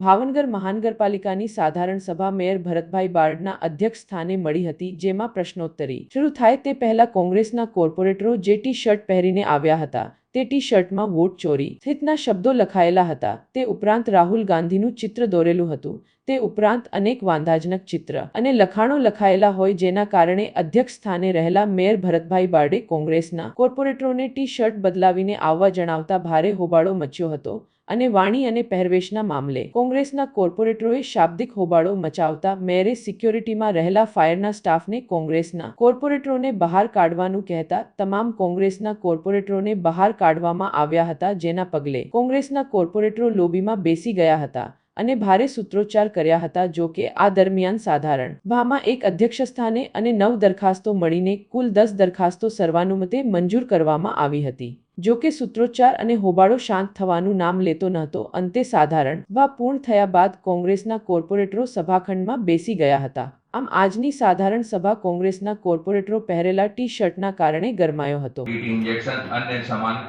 ભાવનગર મહાનગરપાલિકાની સાધારણ સભા મેયર ભરતભાઈ બારડના અધ્યક્ષ સ્થાને મળી હતી, જેમાં પ્રશ્નોત્તરી. શરૂ થાય તે પહેલા કોંગ્રેસના કોર્પોરેટરો જે ટી શર્ટ પહેરીને આવ્યા હતા, તે ટી શર્ટમાં વોટ ચોરી સ્થિતના શબ્દો લખાયેલા હતા. તે ઉપરાંત રાહુલ ગાંધીનું ચિત્ર દોરેલું હતું. તે ઉપરાંત અનેક વાંધાજનક ચિત્ર અને લખાણો લખાયેલા હોય જેના કારણે અધ્યક્ષ સ્થાને રહેલા મેયર ભરતભાઈ બારડે કોંગ્રેસના કોર્પોરેટરોને ટી શર્ટ બદલાવીને આવવા જણાવતા ભારે હોબાળો મચ્યો હતો. અને વાણી અને પહેરવેશના મામલે. કોંગ્રેસના કોર્પોરેટરોએ શાબ્દિક હોબાળો મચાવતા મેરે સિક્યોરિટીમાં રહેલા ફાયરના સ્ટાફને કોંગ્રેસના કોર્પોરેટરોને બહાર કાઢવાનું કહેતા તમામ કોંગ્રેસના કોર્પોરેટરોને બહાર કાઢવામાં આવ્યા હતા જેના પગલે કોંગ્રેસના કોર્પોરેટરો લોબીમાં બેસી ગયા હતા અને ભારે સૂત્રોચ્ચાર કર્યા હતા જો કે આ દરમિયાન સાધારણ. ભામાં એક અધ્યક્ષ સ્થાને અને નવ દરખાસ્તો મળીને કુલ દસ દરખાસ્તો સર્વાનુમતે મંજૂર કરવામાં આવી હતી. જો કે સૂત્રોચ્ચાર અને હોબાળો શાંત થવાનું નામ લેતો નહોતો અંતે સાધારણ વા પૂર્ણ થયા બાદ કોંગ્રેસના કોર્પોરેટરો સભાખંડમાં બેસી ગયા હતા. આમ આજની સાધારણ સભા કોંગ્રેસના કોર્પોરેટરો પહેરેલા ટી શર્ટના કારણે ગરમાયો હતો. ઇન્જેક્શન અને સમાન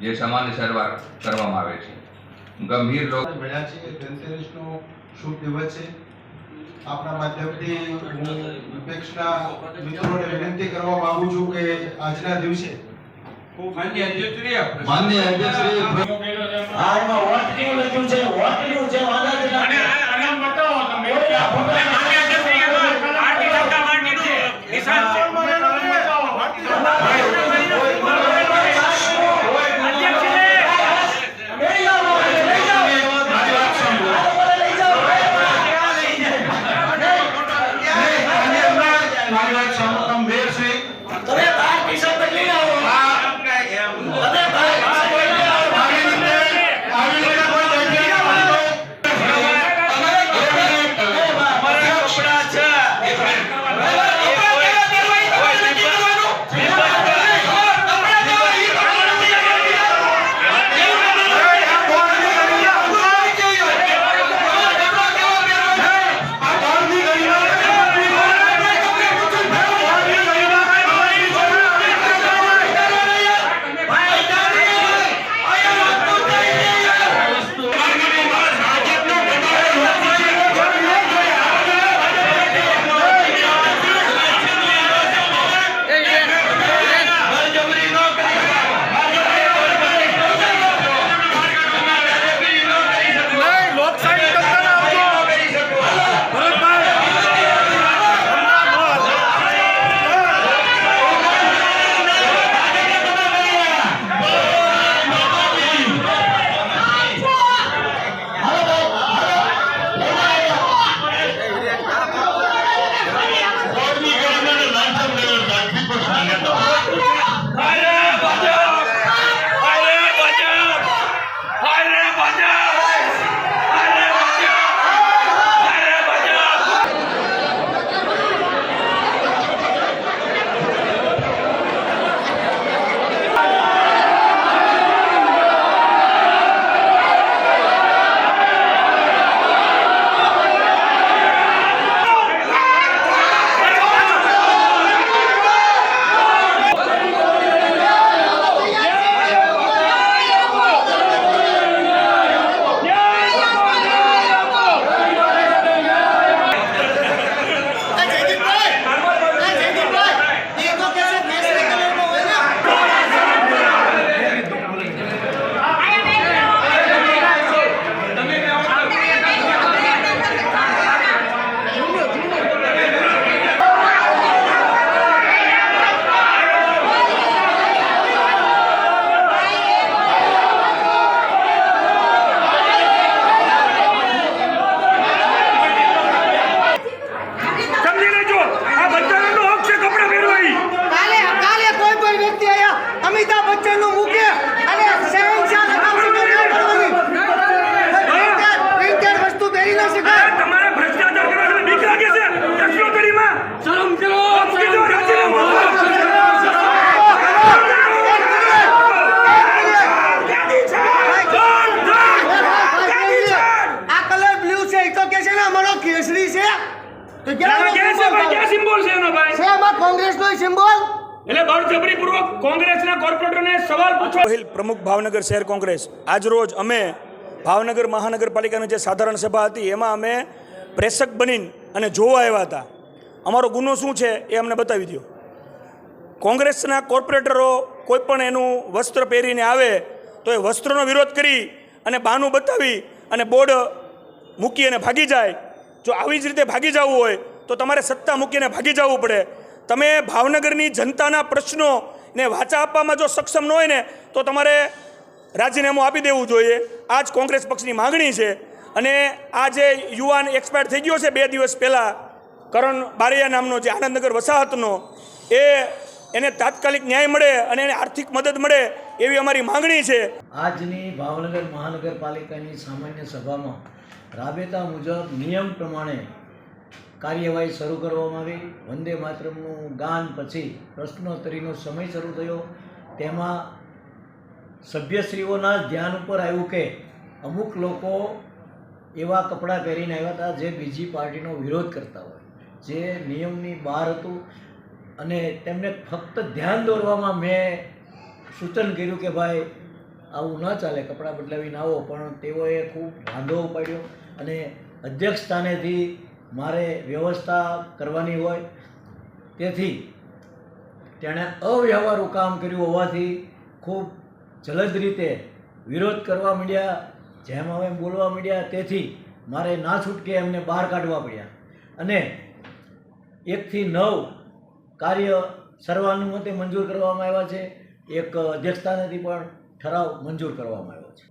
જે સમાન સારવાર કરવામાં આવે છે. ગંભીર રોગ મળ્યા છે ધનતેરસનો શુભ દિવસ છે. આપણા માધ્યમથી હું વિપક્ષના મિત્રોને વિનંતી કરવા માંગુ છું કે આજના દિવસે માન્ય અધ્યક્ષશ્રી માન્ય અધ્યક્ષશ્રી આ એમાં વોટ કેવું લખ્યું છે? વોટ કેવું છે? વાંધા છે? તો ક્યાં સિમ્બોલ છે એનો ભાઈ? છે એમાં કોંગ્રેસનો સિમ્બોલ? એટલે બળજબરીપૂર્વક કોંગ્રેસના કોર્પોરેટરને સવાલ પૂછવા પહેલ પ્રમુખ ભાવનગર શહેર કોંગ્રેસ. આજ રોજ અમે ભાવનગર મહાનગરપાલિકાની જે સાધારણ સભા હતી એમાં અમે પ્રેક્ષક બનીને અને જોવા આવ્યા હતા. અમારો ગુનો શું છે એ અમને બતાવી દો કોંગ્રેસના કોર્પોરેટરો કોઈ પણ એનું વસ્ત્ર પહેરીને આવે તો એ વસ્ત્રનો વિરોધ કરી અને બાનું બતાવી અને બોર્ડ મૂકી અને ભાગી જાય. જો આવી જ રીતે ભાગી જવું હોય, તો તમારે સત્તા મૂકીને ભાગી જવું પડે. તમે ભાવનગરની જનતાના પ્રશ્નો ને વાચા આપવામાં જો સક્ષમ ન હોય ને, તો તમારે રાજીનામું આપી દેવું જોઈએ. આ જ કોંગ્રેસ પક્ષની માગણી છે. અને આ જે યુવાન એક્સપાયર થઈ ગયો છે બે દિવસ પહેલાં, કરણ બારૈયા નામનો જે આનંદનગર વસાહતનો, એ એને તાત્કાલિક ન્યાય મળે અને એને આર્થિક મદદ મળે એવી અમારી માંગણી છે. આજની ભાવનગર મહાનગરપાલિકાની સામાન્ય સભામાં રાબેતા મુજબ નિયમ પ્રમાણે કાર્યવાહી શરૂ કરવામાં આવી. વંદે માતરમનું ગાન પછી પ્રશ્નોત્તરીનો સમય શરૂ થયો. તેમાં સભ્યશ્રીઓના ધ્યાન ઉપર આવ્યું કે અમુક લોકો એવા કપડાં પહેરીને આવ્યા હતા જે બીજી પાર્ટીનો વિરોધ કરતા હોય. જે નિયમની બહાર હતું અને તેમને ફક્ત ધ્યાન દોરવામાં મેં સૂચન કર્યું કે ભાઈ, આવું ન ચાલે, કપડાં બદલાવીને આવો. પણ તેઓએ ખૂબ વાંધો ઉપાડ્યો. અને અધ્યક્ષ સ્થાનેથી મારે વ્યવસ્થા કરવાની હોય. તેથી તેણે અવ્યવહારુ કામ કર્યું હોવાથી ખૂબ જલદ રીતે વિરોધ કરવા માંડ્યા. જેમ હવે બોલવા માંડ્યા, તેથી મારે ના છૂટકે એમને બહાર કાઢવા પડ્યા. અને એકથી નવ કાર્ય સર્વાનુમતે મંજૂર કરવામાં આવ્યા છે. એક અધ્યક્ષતાનેથી પણ ઠરાવ મંજૂર કરવામાં આવ્યો છે.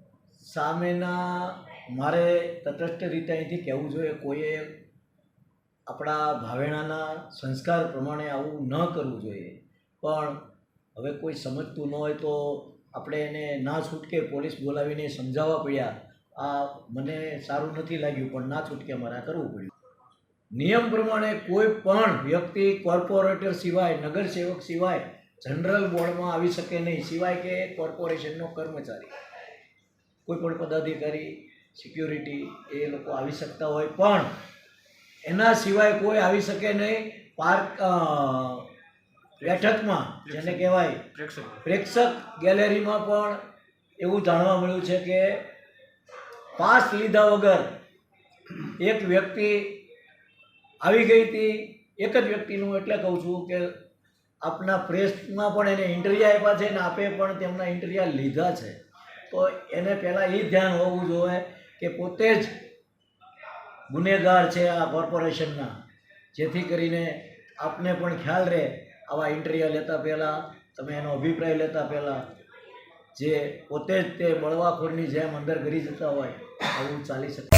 સામેના મારે તટસ્થ રીતે અહીંથી કહેવું જોઈએ, કોઈએ આપણા ભાવેણાના સંસ્કાર પ્રમાણે આવું ન કરવું જોઈએ. પણ હવે કોઈ સમજતું ન હોય તો આપણે એને ના છૂટકે પોલીસ બોલાવીને સમજાવવા પડ્યા. આ મને સારું નથી લાગ્યું, પણ ના છૂટકે મારે કરવું પડ્યું. નિયમ પ્રમાણે કોઈ પણ વ્યક્તિ કોર્પોરેટર સિવાય, નગરસેવક સિવાય, જનરલ બોર્ડમાં આવી શકે નહીં, સિવાય કે કોર્પોરેશનનો કર્મચારી. કોઈ પણ પદાધિકારી સિક્યુરિટી એ લોકો આવી શકતા હોય પણ એના સિવાય કોઈ આવી શકે નહીં પાર્ક બેઠકમાં જેને કહેવાય પ્રેક્ષક ગેલેરીમાં પણ એવું જાણવા મળ્યું છે કે પાસ લીધા વગર એક વ્યક્તિ આવી ગઈ હતી એક જ વ્યક્તિનું એટલે કહું છું કે આપના પ્રેસમાં પણ એને ઇન્ટરવ્યુ આપ્યા છે ને આપે પણ તેમના ઇન્ટરવ્યુ લીધા છે. તો એને પહેલાં એ ધ્યાન હોવું જોઈએ કે પોતે જ ગુનેગાર છે આ કોર્પોરેશનના. જેથી કરીને આપને પણ ખ્યાલ રહે આવા ઇન્ટરવ્યુ લેતા પહેલાં, તમે એનો અભિપ્રાય લેતા પહેલાં, જે પોતે જ તે બળવાખોરની જેમ અંદર ઘરી જતા હોય, આવું ચાલી શકે.